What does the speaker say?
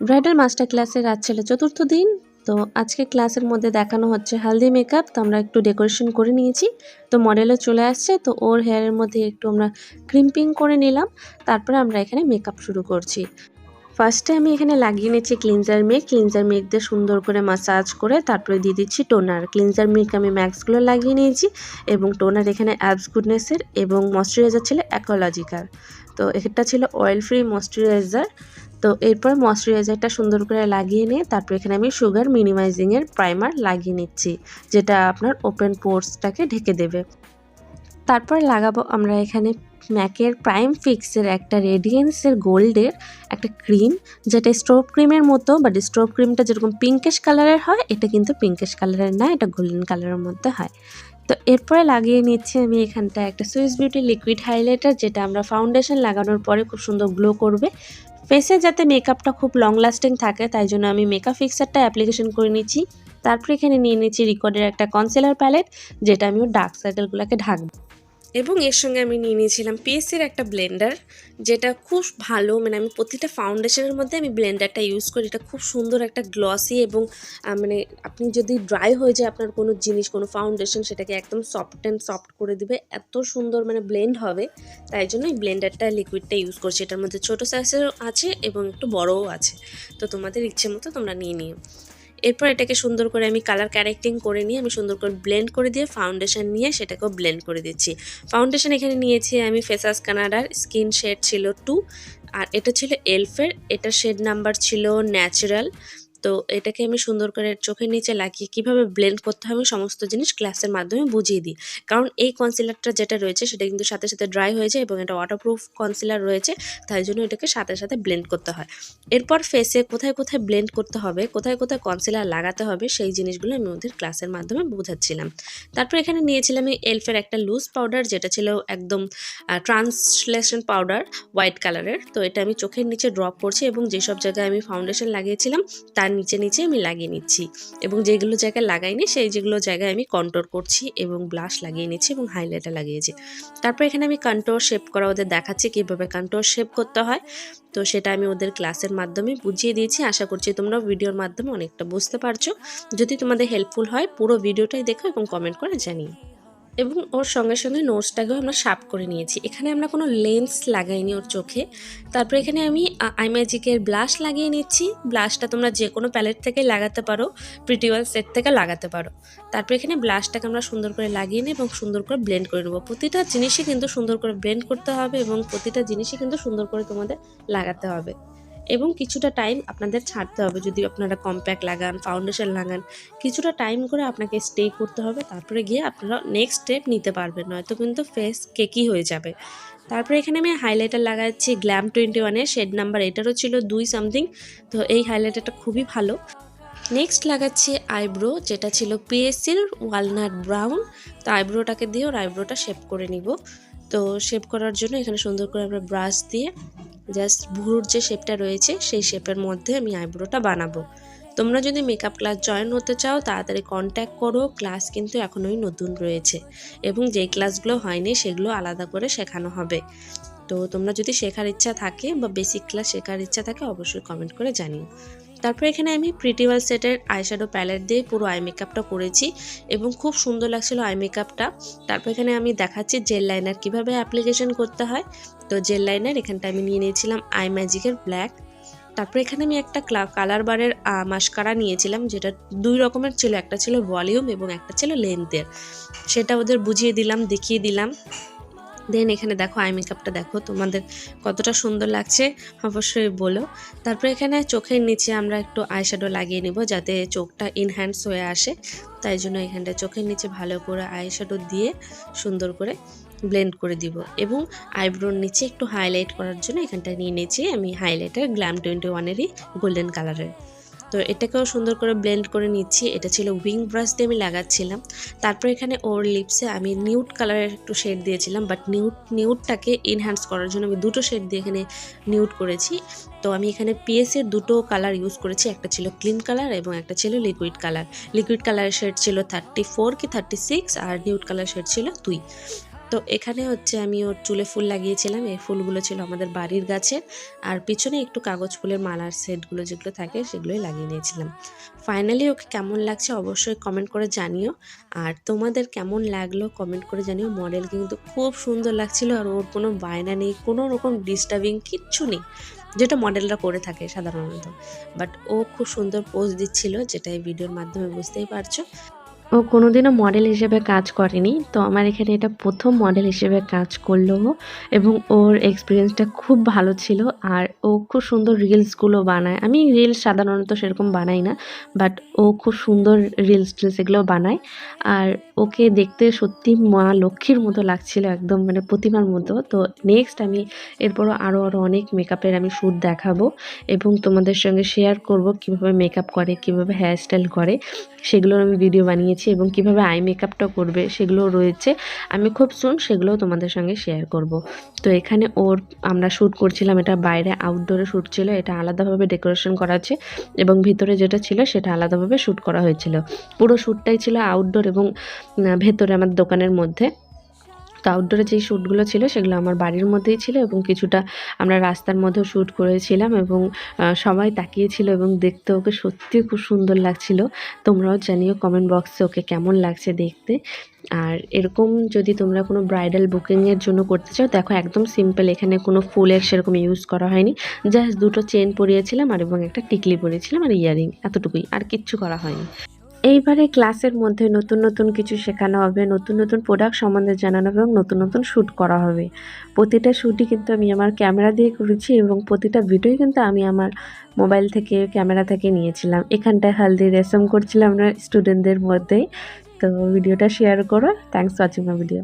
Bridal master ক্লাসের আজ ছিল চতুর্থ দিন, তো আজকে ক্লাসের মধ্যে দেখানো হচ্ছে হালদি মেকআপ তো আমরা একটু ডেকোরেশন করে নিয়েছি। তো মডেলও চলে আসছে, তো ওর হেয়ারের মধ্যে একটু আমরা ক্রিম্পিং করে নিলাম, তারপরে আমরা এখানে মেকআপ শুরু করছি। ফার্স্টে আমি এখানে লাগিয়ে নিচ্ছি ক্লিনজার মেক ক্লিনজার মেক দিয়ে সুন্দর করে মাসাজ করে তারপরে দিয়ে দিচ্ছি টোনার ক্লিনজার মেক আমি ম্যাক্সগুলো লাগিয়ে নিয়েছি এবং টোনার এখানে অ্যাবস গুডনেসের এবং ময়শ্চারাইজার ছিল অ্যাকোলজিক্যাল তো এটা ছিল অয়েল ফ্রি ময়শ্চারাইজার তো এরপর ময়শ্চারাইজারটা সুন্দর করে লাগিয়ে নিয়ে তারপর এখানে আমি সুগার মিনিমাইজিংয়ের প্রাইমার লাগিয়ে নিচ্ছি, যেটা আপনার ওপেন পোর্সটাকে ঢেকে দেবে। তারপর লাগাবো আমরা এখানে ম্যাকের প্রাইম ফিক্সের একটা রেডিয়েন্সের গোল্ডের একটা ক্রিম, যেটা স্ট্রোব ক্রিমের মতো বাট স্ট্রোব ক্রিমটা যেরকম পিঙ্কেশ কালারের হয়, এটা কিন্তু পিঙ্কেশ কালারের না, এটা গোল্ডেন কালারের মধ্যে হয়। তো এরপরে লাগিয়ে নিচ্ছি আমি এখানটা একটা সুইস বিউটি লিকুইড হাইলাইটার যেটা আমরা ফাউন্ডেশন লাগানোর পরে খুব সুন্দর গ্লো করবে। ফেসে যাতে মেকআপটা খুব লং লাস্টিং থাকে, তাই জন্য আমি মেকআপ ফিক্সারটা অ্যাপ্লিকেশন করে নিচ্ছি। তারপরে এখানে নিয়ে নিচ্ছি রিকর্ডের একটা কনসিলার প্যালেট যেটা আমি ডার্ক সার্কেলগুলোকে ঢাকবো। এবং এর সঙ্গে আমি নিয়ে নিয়েছিলাম পিএসসির একটা ব্লেন্ডার, যেটা খুব ভালো মানে আমি প্রতিটা ফাউন্ডেশনের মধ্যে আমি ব্লেন্ডারটা ইউজ করি। এটা খুব সুন্দর একটা গ্লসি এবং মানে আপনি যদি ড্রাই হয়ে যায় আপনার কোনো জিনিস, কোনো ফাউন্ডেশন সেটাকে একদম সফট অ্যান্ড সফট করে দিবে। এত সুন্দর মানে ব্লেন্ড হবে, তাই জন্য এই ব্লেন্ডারটা লিকুইডটা ইউজ করছি। এটার মধ্যে ছোটো সাইজেরও আছে এবং একটু বড়ও আছে। তো তোমাদের ইচ্ছে মতো তোমরা নিয়ে নিও। এরপর এটাকে সুন্দর করে আমি কালার ক্যারেক্টিং করে নিয়ে আমি সুন্দর করে ব্লেন্ড করে দিয়ে ফাউন্ডেশন নিয়ে সেটাকেও ব্লেন্ড করে দিচ্ছি। ফাউন্ডেশন এখানে নিয়েছি আমি ফেসাস কানাডার স্কিন শেড ছিল টু আর এটা ছিল এলফের এটা শেড নাম্বার ছিল ন্যাচারাল তো এটাকে আমি সুন্দর করে চোখের নিচে লাগিয়ে কীভাবে ব্লেন্ড করতে হবে সমস্ত জিনিস ক্লাসের মাধ্যমে বুঝিয়ে দিই। কারণ এই কনসিলারটা যেটা রয়েছে সেটা কিন্তু সাথে সাথে ড্রাই হয়ে যায় এবং এটা ওয়াটারপ্রুফ কনসিলার রয়েছে, তাই জন্য এটাকে সাথে সাথে ব্লেন্ড করতে হয়। এরপর ফেসে কোথায় কোথায় ব্লেন্ড করতে হবে, কোথায় কোথায় কনসিলার লাগাতে হবে সেই জিনিসগুলো আমি ওদের ক্লাসের মাধ্যমে বোঝাচ্ছিলাম। তারপর এখানে নিয়েছিলাম আমি এলফের একটা লুজ পাউডার যেটা ছিল একদম ট্রান্সলেশন পাউডার হোয়াইট কালারের তো এটা আমি চোখের নিচে ড্রপ করছি এবং যেসব জায়গায় আমি ফাউন্ডেশন লাগিয়েছিলাম, তার নিচে নিচে আমি লাগিয়ে নিচ্ছি। এবং যেগুলো জায়গায় লাগাইনি, সেই যেগুলো জায়গায় আমি কন্ট্রোল করছি এবং ব্লাশ লাগিয়ে নিচ্ছি এবং হাইলাইটার লাগিয়েছি। তারপর এখানে আমি কন্ট্রোর শেপ করা ওদের দেখাচ্ছি, কীভাবে কন্ট্রোর শেপ করতে হয়। তো সেটা আমি ওদের ক্লাসের মাধ্যমে বুঝিয়ে দিয়েছি। আশা করছি তোমরা ভিডিওর মাধ্যমে অনেকটা বুঝতে পারছ। যদি তোমাদের হেল্পফুল হয়, পুরো ভিডিওটাই দেখো এবং কমেন্ট করে জানিও। এবং ওর সঙ্গে সঙ্গে নোটসটাকেও আমরা শার্প করে নিয়েছি। এখানে আমরা কোনো লেন্স লাগাইনি ওর চোখে। তারপর এখানে আমি আইম্যাজিকের ব্লাশ লাগিয়ে নিচ্ছি। ব্লাশটা তোমরা যে কোনো প্যালেট থেকে লাগাতে পারো প্রিটিওয়াল সেট থেকে লাগাতে পারো। তারপর এখানে ব্লাশটাকে আমরা সুন্দর করে লাগিয়ে নিই এবং সুন্দর করে ব্লেন্ড করে নেব। প্রতিটা জিনিসই কিন্তু সুন্দর করে ব্লেন্ড করতে হবে এবং প্রতিটা জিনিসই কিন্তু সুন্দর করে তোমাদের লাগাতে হবে। এবং কিছুটা টাইম আপনাদের ছাড়তে হবে। যদি আপনারা কম্প্যাক্ট লাগান ফাউন্ডেশন লাগান, কিছুটা টাইম করে আপনাকে স্টে করতে হবে। তারপরে গিয়ে আপনারা নেক্সট স্টেপ নিতে পারবেন। নয়তো কিন্তু ফেস কেকি হয়ে যাবে। তারপরে এখানে আমি হাইলাইটার লাগাচ্ছি গ্ল্যাম টোয়েন্টি ওয়ানের শেড নাম্বার এটারও ছিল দুই সামথিং তো এই হাইলাইটারটা খুবই ভালো। নেক্সট লাগাচ্ছি আইব্রো যেটা ছিল পিএসসির ওয়ালনাট ব্রাউন তো আইব্রোটাকে দিয়ে ওর আইব্রোটা শেপ করে নিব। তো শেপ করার জন্য এখানে সুন্দর করে আমরা ব্রাশ দিয়ে জাস্ট ভুরুর যে শেপটা রয়েছে, সেই শেপের মধ্যে আমি আইব্রোটা বানাবো। তোমরা যদি মেকআপ ক্লাস জয়েন হতে চাও, তাড়াতাড়ি কন্ট্যাক্ট করো। ক্লাস কিন্তু এখনোই নতুন রয়েছে এবং যেই ক্লাসগুলো হয়নি, সেগুলো আলাদা করে শেখানো হবে। তো তোমরা যদি শেখার ইচ্ছা থাকে বা বেসিক ক্লাস শেখার ইচ্ছা থাকে, অবশ্যই কমেন্ট করে জানিও। তারপর এখানে আমি প্রিটিওয়াল সেটের আইশ্যাডো প্যালেট দিয়ে পুরো আই মেকআপটা করেছি এবং খুব সুন্দর লাগছিল আই মেকআপটা তারপর এখানে আমি দেখাচ্ছি জেল লাইনার কীভাবে অ্যাপ্লিকেশন করতে হয়। তো জেল লাইনার এখানটা আমি নিয়ে নিয়েছিলাম আই ম্যাজিকের ব্ল্যাক তারপর এখানে আমি একটা কালার বারের মাস্কারা নিয়েছিলাম, যেটা দুই রকমের ছিল, একটা ছিল ভলিউম এবং একটা ছিল লেন্থের সেটা ওদের বুঝিয়ে দিলাম, দেখিয়ে দিলাম। দেন এখানে দেখো আই মেকআপটা দেখো, তোমাদের কতটা সুন্দর লাগছে, অবশ্যই বলো। তারপর এখানে চোখের নিচে আমরা একটু আইশ্যাডো লাগিয়ে নিব যাতে চোখটা ইনহ্যান্স হয়ে আসে। তাই জন্য এখানটা চোখের নিচে ভালো করে আইশ্যাডো দিয়ে সুন্দর করে ব্লেন্ড করে দিব। এবং আইব্রোর নিচে একটু হাইলাইট করার জন্য এখানটা নিয়ে নিয়েছি আমি হাইলাইটার গ্ল্যাম টোয়েন্টি ওয়ানেরই গোল্ডেন কালারের তো এটাকেও সুন্দর করে ব্লেন্ড করে নিচ্ছি। এটা ছিল উইং ব্রাশ দিয়ে আমি লাগাচ্ছিলাম। তারপর এখানে ওর লিপসে আমি নিউট কালারের একটু শেড দিয়েছিলাম বাট নিউট নিউটটাকে এনহ্যান্স করার জন্য আমি দুটো শেড দিয়ে এখানে নিউট করেছি। তো আমি এখানে পিএসের দুটো কালার ইউজ করেছি, একটা ছিল ক্লিন কালার এবং একটা ছিল লিকুইড কালার লিকুইড কালারের শেড ছিল থার্টি ফোর কি থার্টি সিক্স আর নিউট কালার শেড ছিল দুই তো এখানে হচ্ছে আমি ওর চুলে ফুল লাগিয়েছিলাম। এই ফুলগুলো ছিল আমাদের বাড়ির গাছের আর পিছনে একটু কাগজ ফুলের মালার সেটগুলো যেগুলো থাকে সেগুলোই লাগিয়ে নিয়েছিলাম। ফাইনালি ওকে কেমন লাগছে অবশ্যই কমেন্ট করে জানিও। আর তোমাদের কেমন লাগল কমেন্ট করে জানিও। মডেল কিন্তু খুব সুন্দর লাগছিল আর ওর কোনো বায়না নেই, কোনো রকম ডিস্টার্বিং কিচ্ছু নেই, যেটা মডেলরা করে থাকে সাধারণত। বাট ও খুব সুন্দর পোজ দিচ্ছিল, যেটা এই ভিডিওর মাধ্যমে বুঝতেই পারছ। ও কোনোদিনও মডেল হিসেবে কাজ করেনি, তো আমার এখানে এটা প্রথম মডেল হিসেবে কাজ করল এবং ওর এক্সপিরিয়েন্সটা খুব ভালো ছিল আর ও খুব সুন্দর রিলসগুলো বানায়। আমি রিলস সাধারণত সেরকম বানাই না বাট ও খুব সুন্দর রিলস টিলস এগুলো বানায় আর ওকে দেখতে সত্যি মা লক্ষ্মীর মতো লাগছিল একদম মানে প্রতিমার মতো। তো নেক্সট আমি এরপরও আরও আরও অনেক মেকআপের আমি শ্যুট দেখাবো এবং তোমাদের সঙ্গে শেয়ার করব কীভাবে মেকআপ করে, কীভাবে হেয়ারস্টাইল করে। সেগুলোর আমি ভিডিও বানিয়েছি এবং কীভাবে আই মেকআপটা করবে সেগুলো রয়েছে। আমি খুব সুন সেগুলো তোমাদের সঙ্গে শেয়ার করব। তো এখানে ওর আমরা শ্যুট করছিলাম, এটা বাইরে আউটডোরে শ্যুট ছিল, এটা আলাদাভাবে ডেকোরেশন করা আছে এবং ভিতরে যেটা ছিল সেটা আলাদাভাবে শ্যুট করা হয়েছিল। পুরো শ্যুটটাই ছিল আউটডোর এবং ভেতরে আমার দোকানের মধ্যে। তো আউটডোরে যেই শ্যুটগুলো ছিল, সেগুলো আমার বাড়ির মধ্যেই ছিল এবং কিছুটা আমরা রাস্তার মধ্যেও শ্যুট করেছিলাম এবং সবাই তাকিয়েছিল এবং দেখতে ওকে সত্যি খুব সুন্দর লাগছিল। তোমরাও জানিও কমেন্ট বক্সে ওকে কেমন লাগছে দেখতে। আর এরকম যদি তোমরা কোনো ব্রাইডাল বুকিংয়ের জন্য করতে চাও, দেখো একদম সিম্পল এখানে কোনো ফুলের সেরকম ইউজ করা হয়নি। জাস্ট দুটো চেন পরিয়েছিলাম আর এবং একটা টিকলি পরিয়েছিলাম আর ইয়ারিং এতটুকুই, আর কিচ্ছু করা হয়নি। এইবারে ক্লাসের মধ্যে নতুন নতুন কিছু শেখানো হবে, নতুন নতুন প্রোডাক্ট সম্বন্ধে জানানো হবে এবং নতুন নতুন শ্যুট করা হবে। প্রতিটা শ্যুটই কিন্তু আমি আমার ক্যামেরা দিয়ে করেছি এবং প্রতিটা ভিডিওই কিন্তু আমি আমার মোবাইল থেকে ক্যামেরা থেকে নিয়েছিলাম। এখানটায় হালদি রেশম করছিলাম আমরা স্টুডেন্টদের মধ্যেই। তো ভিডিওটা শেয়ার করো। Thanks watching my video